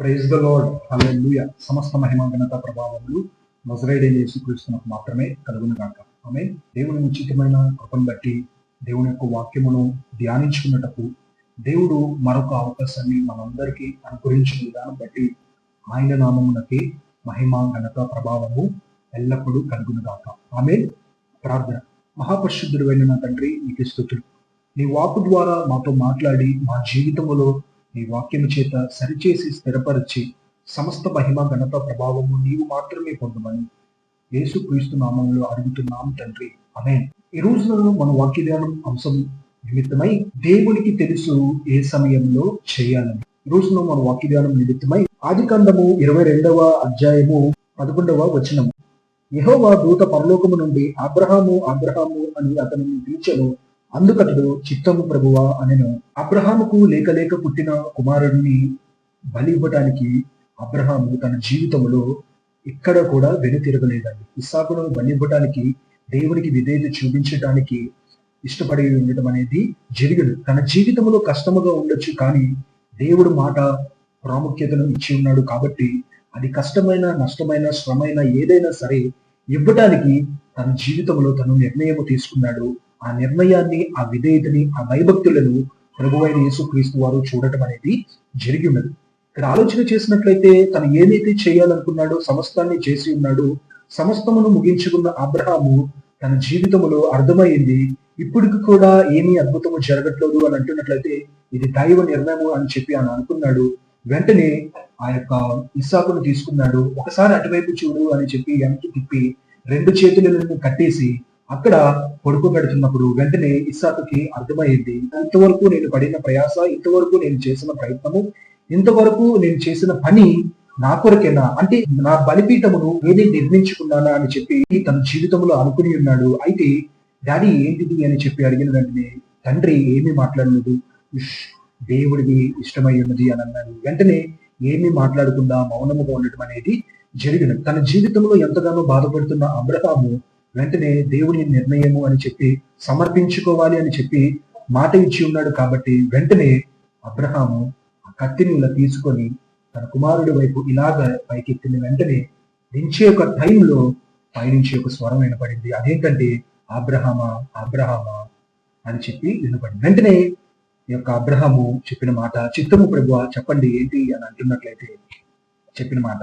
Praise the lord హల్లెలూయా సమస్త మహిమ ఘనత ప్రభావములు నజరేడైన యేసుక్రీస్తునకు మాత్రమే కలుగును గాక. ఆమె దేవుని ఉచితమైన కృపను బట్టి దేవుని యొక్క వాక్యమును ధ్యానించుకున్నటకు దేవుడు మరొక అవకాశాన్ని మనందరికీ అనుగ్రహించిన విధానం బట్టి ఆయన నామమునకి మహిమ ఘనత ప్రభావము ఎల్లప్పుడూ కలుగును గాక. ఆమె ప్రార్థన. మహాపరిశుద్ధుడు వెళ్ళిన తండ్రి నీకు స్థుతులు నీ వాకు ద్వారా మాతో మాట్లాడి మా జీవితములో నీ వాక్యము చేత సరిచేసి స్థిరపరిచి సమస్త మహిమ ఘనత ప్రభావము నీవు మాత్రమే పొందమని యేసు క్రీస్తు నామంలో అడుగుతున్నాం తండ్రి. అనే ఈ రోజున మన వాక్యధ్యానం అంశం నిమిత్తమై దేవునికి తెలుసు ఏ సమయంలో చేయాలని. ఈ రోజున మన వాక్యధ్యానం నిమిత్తమై ఆది కాండము ఇరవై రెండవ అధ్యాయము పదకొండవ వచనం యహోవా దూత పరలోకము నుండి అబ్రహాము అబ్రహాము అని అతనిని పిలిచను. అందుకతడు చిత్తము ప్రభువా అనెను. అబ్రహాముకు లేక లేక పుట్టిన కుమారుడిని బలి ఇవ్వటానికి అబ్రహాము తన జీవితంలో ఇక్కడ కూడా వెనుతిరగలేదండి ఇస్సాకును బలి ఇవ్వటానికి దేవునికి విధేయత చూపించడానికి ఇష్టపడి ఉండటం అనేది జరిగదు. తన జీవితంలో కష్టముగా ఉండొచ్చు కానీ దేవుడు మాట ప్రాముఖ్యతను ఇచ్చి ఉన్నాడు కాబట్టి అది కష్టమైన నష్టమైన శ్రమైన ఏదైనా సరే ఇవ్వటానికి తన జీవితంలో తను నిర్ణయం తీసుకున్నాడు. ఆ నిర్ణయాన్ని ఆ విధేయతని ఆ భయభక్తులను ప్రభువైన యేసుక్రీస్తు వారు చూడటం అనేది జరిగి ఉన్నది ఇక్కడ ఆలోచన చేసినట్లయితే తను ఏదైతే చేయాలనుకున్నాడో సమస్తాన్ని చేసి ఉన్నాడో సమస్తమును ముగించుకున్న అబ్రహాము తన జీవితంలో అర్థమైంది ఇప్పటికి కూడా ఏమీ అద్భుతము జరగట్లేదు అని అంటున్నట్లయితే ఇది దైవ నిర్ణయము అని చెప్పి ఆయన అనుకున్నాడు. వెంటనే ఆ యొక్క ఇస్సాకును తీసుకున్నాడు. ఒకసారి అటువైపు చూడు అని చెప్పి వెనక్కి తిప్పి రెండు చేతులను కట్టేసి అక్కడ కొడుకు పెడుతున్నప్పుడు వెంటనే ఇస్సాకుకి అర్థమైంది ఇంతవరకు నేను పడిన ప్రయాస ఇంతవరకు నేను చేసిన ప్రయత్నము ఇంతవరకు నేను చేసిన పని నా కొరకేనా? అంటే నా బలిపీఠమును నేనే నిర్మించుకున్నానా? అని చెప్పి తన జీవితంలో అనుకుని ఉన్నాడు. అయితే డాడీ ఏంటిది? అని చెప్పి అడిగిన వెంటనే తండ్రి ఏమీ మాట్లాడలేదు. "ఉష్, దేవుడికి ఇష్టమై ఉన్నది అని అన్నాడు. వెంటనే ఏమీ మాట్లాడకుండా మౌనముగా ఉండటం అనేది జరిగినది. తన జీవితంలో ఎంతగానో బాధపడుతున్న అబ్రహాము వెంటనే దేవుని నిర్ణయము అని చెప్పి సమర్పించుకోవాలి అని చెప్పి మాట ఇచ్చి ఉన్నాడు కాబట్టి వెంటనే అబ్రహాము ఆ కత్తిని ఇలా తీసుకొని తన కుమారుడి వైపు ఇలాగ పైకెత్తిన వెంటనే దించే ఒక టైంలో పైనుంచి ఒక స్వరం వినపడింది. అదేంటంటే అబ్రహమా అబ్రహమా అని చెప్పి వినపడింది. వెంటనే ఈ యొక్క అబ్రహము చెప్పిన మాట చిత్తము ప్రభు చెప్పండి ఏంటి? అని అంటున్నట్లయితే చెప్పిన మాట.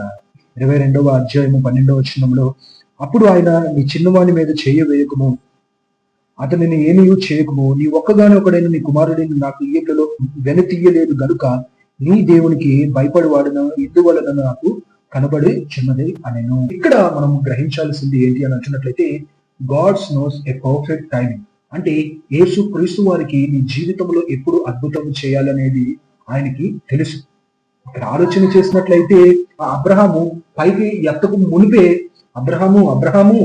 ఇరవై రెండవ అధ్యాయము పన్నెండవ చిన్నంలో అప్పుడు ఆయన నీ చిన్నవాని మీద చేయ వేయకము. అతనిని ఏమీ చేయకము. నీ ఒక్కగానే ఒకడైన నీ కుమారుడిని నాకు ఈయటలో వెనుతీయలేదు గనుక నీ దేవునికి భయపడివాడిన ఇందువలన నాకు కనబడి చిన్నది అనేను. ఇక్కడ మనం గ్రహించాల్సింది ఏంటి అని అంటున్నట్లయితే God's knows a perfect timing అంటే యేసు క్రీస్తు వారికి నీ జీవితంలో ఎప్పుడు అద్భుతం చేయాలనేది ఆయనకి తెలుసు. ఇక్కడ ఆలోచన చేసినట్లయితే ఆ అబ్రహాము పైకి ఎత్తకు మునిపే అబ్రహాము అబ్రహాము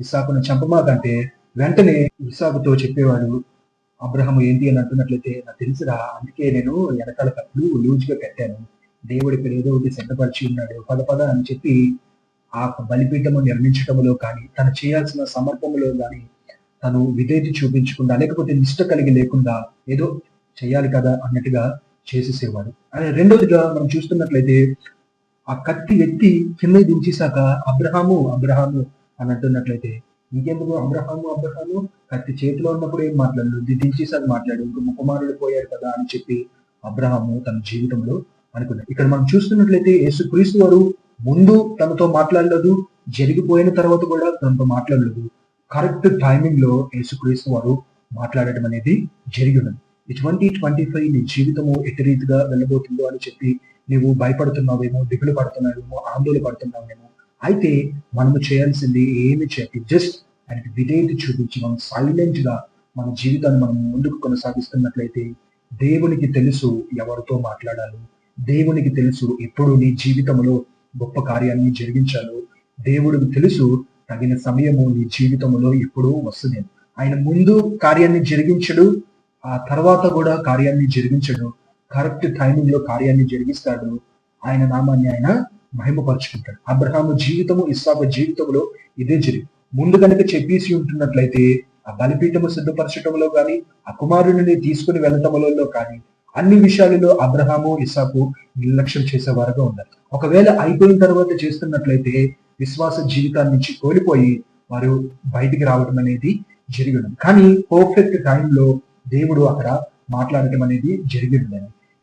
ఇసాకును చంపమాకంటే వెంటనే ఇసాకుతో చెప్పేవాడు అబ్రహం ఏంటి అని అంటున్నట్లయితే నాకు తెలుసురా అందుకే నేను వెనకాల కట్లు లూజ్గా కట్టాను. దేవుడు ఇక్కడ ఏదో ఒకటి సిద్ధపరిచి ఉన్నాడు పద పద అని చెప్పి ఆ బలిపీఠము నిర్మించటములో కానీ తను చేయాల్సిన సమర్పములో కానీ తను విధేయత చూపించకుండా లేకపోతే నిష్ట కలిగి లేకుండా ఏదో చేయాలి కదా అన్నట్టుగా చేసేసేవాడు. అదే రెండోదిగా మనం చూస్తున్నట్లయితే ఆ కత్తి ఎత్తి కింద దించేశాక అబ్రహాము అబ్రహాము అని అంటున్నట్లయితే ఇంకెందుకు అబ్రహాము అబ్రహాము? కత్తి చేతిలో ఉన్నప్పుడు ఏం మాట్లాడలేదు ఇది దించేసాక మాట్లాడు. ఇంకో కుమారుడు పోయాడు కదా అని చెప్పి అబ్రహాము తన జీవితంలో అనుకున్నాడు. ఇక్కడ మనం చూస్తున్నట్లయితే యేసుక్రీస్తు వారు ముందు తనతో మాట్లాడలేదు జరిగిపోయిన తర్వాత కూడా తనతో మాట్లాడలేదు. కరెక్ట్ టైమింగ్లో యేసుక్రీస్తు వారు మాట్లాడటం అనేది జరిగి ఉన్నది. ఈ ట్వంటీ ట్వంటీ ఫైవ్ నీ జీవితము ఎటు రీతిగా వెళ్ళబోతుందో అని చెప్పి నీవు భయపడుతున్నావేమో దిగులు పడుతున్నావేమో ఆందోళన పడుతున్నావేమో. అయితే మనము చేయాల్సింది ఏమి చేయాలి? జస్ట్ ఆయనకి విధేయత చూపించి మనం సైలెంట్గా మన జీవితాన్ని మనం ముందుకు కొనసాగిస్తున్నట్లయితే దేవునికి తెలుసు ఎవరితో మాట్లాడాలో. దేవునికి తెలుసు ఎప్పుడు నీ జీవితంలో గొప్ప కార్యాన్ని జరిగించాలో. దేవుడికి తెలుసు తగిన సమయము నీ జీవితంలో ఎప్పుడూ వస్తుంది ఆయన ముందు కార్యాన్ని జరిగించడు ఆ తర్వాత కూడా కార్యాన్ని జరిగించడు. కరెక్ట్ టైమింగ్లో కార్యాన్ని జరిగిస్తాడు. ఆయన నామాన్ని ఆయన మహిమపరుచుకుంటాడు. అబ్రహాము జీవితము ఇస్సాకు జీవితంలో ఇదే జరిగి ముందు కనుక చెప్పేసి ఉంటున్నట్లయితే ఆ బలిపీఠము సిద్ధపరచడంలో కానీ ఆ కుమారుడిని తీసుకుని వెళ్ళటంలో కానీ అన్ని విషయాలలో అబ్రహాము ఇసాకు నిర్లక్ష్యం చేసేవారుగా ఉన్నారు. ఒకవేళ అయిపోయిన తర్వాత చేస్తున్నట్లయితే విశ్వాస జీవితాన్ని నుంచి కోల్పోయి వారు బయటికి రావడం అనేది జరిగి కానీ పర్ఫెక్ట్ టైంలో దేవుడు అక్కడ మాట్లాడటం అనేది జరిగి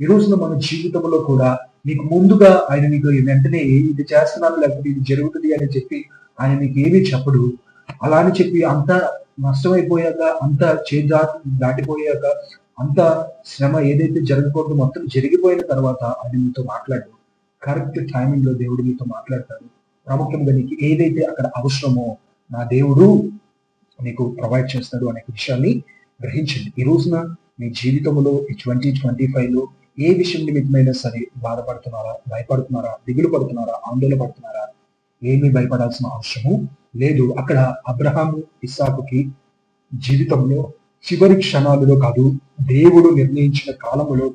ఈ రోజున మన జీవితంలో కూడా నీకు ముందుగా ఆయన మీకు వెంటనే ఇది చేస్తున్నాను లేకపోతే ఇది జరుగుతుంది అని చెప్పి ఆయన మీకు ఏమీ చెప్పడు. అలా అని చెప్పి అంత నష్టమైపోయాక అంత చేదా దాటిపోయాక అంత శ్రమ ఏదైతే జరగకూడదు మొత్తం జరిగిపోయిన తర్వాత ఆయన మీతో మాట్లాడు. కరెక్ట్ టైమింగ్లో దేవుడు మీతో మాట్లాడతాడు. ప్రాముఖ్యంగా నీకు ఏదైతే అక్కడ అవసరమో నా దేవుడు నీకు ప్రొవైడ్ చేస్తాడు అనే విషయాన్ని గ్రహించండి. ఈ రోజున మీ జీవితంలో ఈ ట్వంటీ ట్వంటీ ఫైవ్లో ఏ విషయం నిమిత్తమైనా సరే బాధపడుతున్నారా భయపడుతున్నారా దిగులు పడుతున్నారా ఆందోళన పడుతున్నారా? ఏమీ భయపడాల్సిన అవసరము లేదు. అక్కడ అబ్రహాము ఇస్సాకుకి జీవితంలో చివరి క్షణాలలో కాదు దేవుడు నిర్ణయించిన కాలములో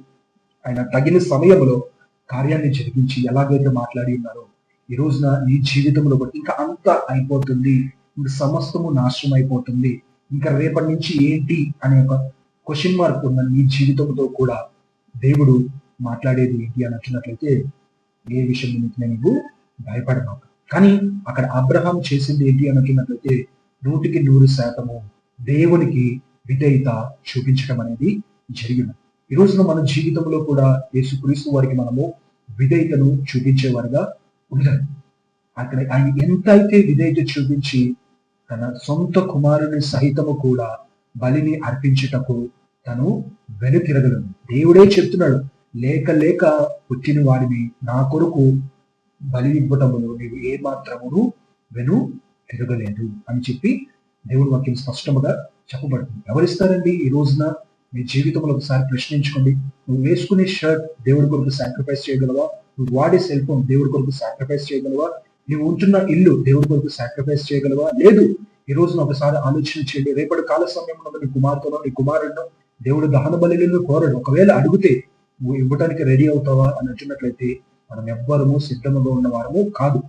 ఆయన తగిన సమయంలో కార్యాన్ని జరిగించి ఎలాగైతే మాట్లాడి ఉన్నారో ఈ రోజున నీ జీవితంలో కూడా ఇంకా అంత అయిపోతుంది. ఇంకా సమస్తము నాశనం అయిపోతుంది ఇంకా రేపటి నుంచి ఏంటి అనే ఒక క్వశ్చన్ మార్క్ ఉన్న నీ జీవితంతో కూడా దేవుడు మాట్లాడేది ఏంటి అని వచ్చినట్లయితే ఏ విషయం నిమిత్తమే నువ్వు భయపడమాక. కానీ అక్కడ అబ్రహాం చేసింది ఏంటి అని వచ్చినట్లయితే నూటికి నూరు శాతము దేవునికి విధేయత చూపించడం అనేది జరిగింది. ఈ రోజున మన జీవితంలో కూడా యేసుక్రీస్తు వారికి మనము విధేయతను చూపించేవారుగా ఉండాలి. అక్కడ ఆయన ఎంతైతే విధేయత చూపించి తన సొంత కుమారుని సహితము కూడా బలిని అర్పించుటకు తను వెనుతిరగలను దేవుడే చెప్తున్నాడు లేక లేక వచ్చిన వాడిని నా కొరకు బలి ఇవ్వటములో నీవు ఏ మాత్రమును వెను తిరగలేదు అని చెప్పి దేవుడు వాక్యం స్పష్టముగా చెప్పబడుతుంది. ఎవరిస్తారండి ఈ రోజున? మీ జీవితంలో ఒకసారి ప్రశ్నించుకోండి. నువ్వు వేసుకునే షర్ట్ దేవుడి కొరకు సాక్రిఫైస్ చేయగలవా? నువ్వు వాడే సెల్ ఫోన్ దేవుడి కొరకు సాక్రిఫైస్ చేయగలవా? నువ్వు ఉంటున్న ఇల్లు దేవుడి కొరకు సాక్రిఫైస్ చేయగలవా? లేదు. ఈ రోజున ఒకసారి ఆలోచన చేయండి. రేపటి కాల సమయంలో నీ కుమార్తెలో నీ కుమారుడినో దేవుడు దహన బలిలను కోరడు. ఒకవేళ అడిగితే నువ్వు ఇవ్వడానికి రెడీ అవుతావా? అని అంటున్నట్లయితే మనం ఎవ్వరము సిద్ధముగా ఉన్నవారము కాదు.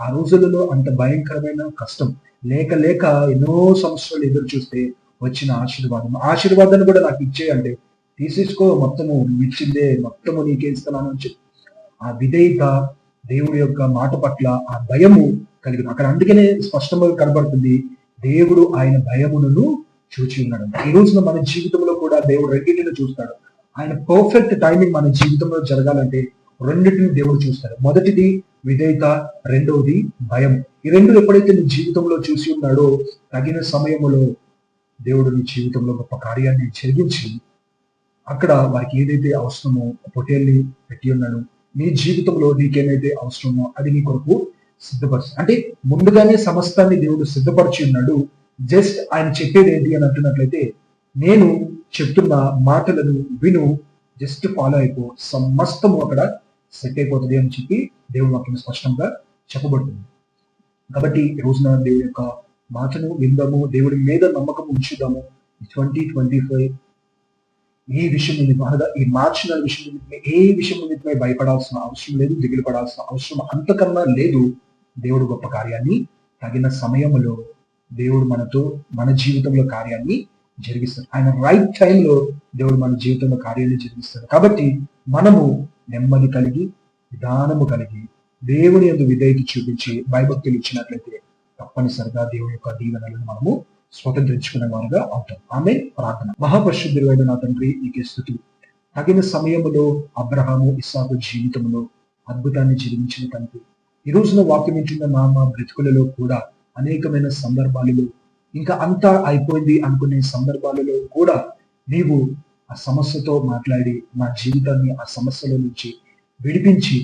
ఆ రోజులలో అంత భయంకరమైన కష్టం. లేక లేక ఎన్నో సంవత్సరాలు ఎదురు చూస్తే వచ్చిన ఆశీర్వాదం. ఆశీర్వాదాన్ని కూడా నాకు ఇచ్చేయండి. తీసేసుకో మొత్తము నువ్వు ఇచ్చిందే మొత్తము నీకే ఇస్తున్నాను అని చెప్పి. ఆ విధేయత దేవుడి యొక్క మాట పట్ల ఆ భయము కలిగిన అక్కడ అందుకనే స్పష్టంగా కనబడుతుంది దేవుడు ఆయన భయమును చూచి ఉన్నాడు. ఈ రోజున మన జీవితంలో కూడా దేవుడు రెండింటిని చూస్తాడు. ఆయన పర్ఫెక్ట్ టైమింగ్ మన జీవితంలో జరగాలంటే రెండింటిని దేవుడు చూస్తాడు. మొదటిది విధేయత రెండవది భయం. ఈ రెండు ఎప్పుడైతే నీ జీవితంలో చూసి ఉన్నాడో తగిన సమయంలో దేవుడు నీ జీవితంలో గొప్ప కార్యాన్ని జరిగించి అక్కడ వారికి ఏదైతే అవసరమో పొటేల్ని పెట్టి ఉన్నాడు నీ జీవితంలో నీకేమైతే అవసరమో అది నీ కొరకు సిద్ధపరచు అంటే ముందుగానే సమస్తాన్ని దేవుడు సిద్ధపరిచి ఉన్నాడు. జస్ట్ ఆయన చెప్పేది ఏంటి అని అంటున్నట్లయితే నేను చెప్తున్న మాటలను విను. జస్ట్ ఫాలో అయిపో. సమస్తము అక్కడ సెట్ అయిపోతుంది అని చెప్పి దేవుడు వాక్యం స్పష్టంగా చెప్పబడుతుంది. కాబట్టి రోజున దేవుడి యొక్క మాటను విందాము. దేవుడి మీద నమ్మకం ఉంచుదాము. ట్వంటీ ట్వంటీ ఫైవ్ ఏ విషయం నిమిత్తం అనగా ఈ మార్చిన విషయం నిమిత్తమే ఏ విషయం నిమిత్తమే భయపడాల్సిన అవసరం లేదు దిగులు పడాల్సిన అవసరం అంతకన్నా లేదు. దేవుడు గొప్ప కార్యాన్ని తగిన సమయంలో దేవుడు మనతో మన జీవితంలో కార్యాన్ని జరిగిస్తాడు ఆయన రైట్ టైంలో దేవుడు మన జీవితంలో కార్యాన్ని జరిగిస్తాడు. కాబట్టి మనము నెమ్మది కలిగి విధానము కలిగి దేవుని ఎందు విధేయత చూపించి భయభక్తులు ఇచ్చినట్లయితే తప్పనిసరిగా దేవుని యొక్క దీవెనలను మనము స్వతంత్రించుకునే వారుగా అవుతాం. ఆమె ప్రార్థన. మహాపరిశుద్ధుడైన నా తండ్రి నీకే స్థుతులు తగిన సమయములో అబ్రహాము ఇస్సాకు జీవితంలో అద్భుతాన్ని జరిగించిన తండ్రి. ఈ రోజున వాక్యం ఇచ్చిన నా మా బ్రతుకులలో కూడా అనేకమైన సందర్భాలలో ఇంకా అంతా అయిపోయింది అనుకునే సందర్భాలలో కూడా నీవు ఆ సమస్యతో మాట్లాడి మా జీవితాన్ని ఆ సమస్యల నుంచి విడిపించి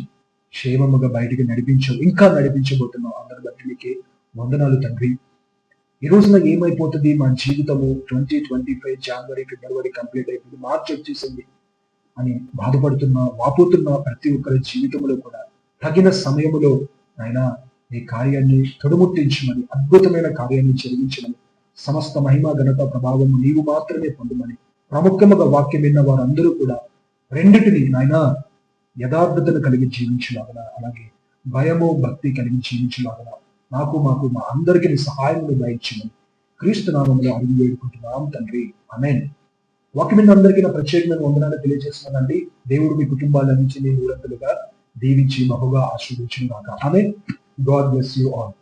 క్షేమముగా బయటికి నడిపించు ఇంకా నడిపించబోతున్నావు. అందరి బట్టి నీకే వందనాలు తండ్రి. ఈ రోజున ఏమైపోతుంది? మా జీవితము ట్వంటీ ట్వంటీ ఫైవ్ జనవరి ఫిబ్రవరి కంప్లీట్ అయిపోయింది. మార్చి వచ్చేసింది అని బాధపడుతున్న వాపోతున్న ప్రతి ఒక్కరి జీవితంలో కూడా తగిన సమయంలో ఆయన నీ కార్యాన్ని తొడుముట్టించమని అద్భుతమైన కార్యాన్ని జరిగించమని సమస్త మహిమ ఘనత ప్రభావము నీవు మాత్రమే పొందమని ప్రాముఖ్యముగా వాక్యం విన్న వారందరూ కూడా రెండిటిని నాయన యథార్థతను కలిగి జీవించలాగన అలాగే భయము భక్తి కలిగి జీవించలాగన నాకు మాకు మా అందరికీ సహాయములు సహాయమును దయచేయమని క్రీస్తు నామంలో అడుగు వేడుకుంటున్నాం తండ్రి. అమెన్ వాక్యం విన్న అందరికీ నా ప్రత్యేకమైన వందనాలు తెలియజేస్తున్నానండి. దేవుడు మీ కుటుంబాల నుంచి మీ ఊరంతులుగా దీవించి బహుగా ఆశీర్వదించిన కాక ఆమె God bless you all.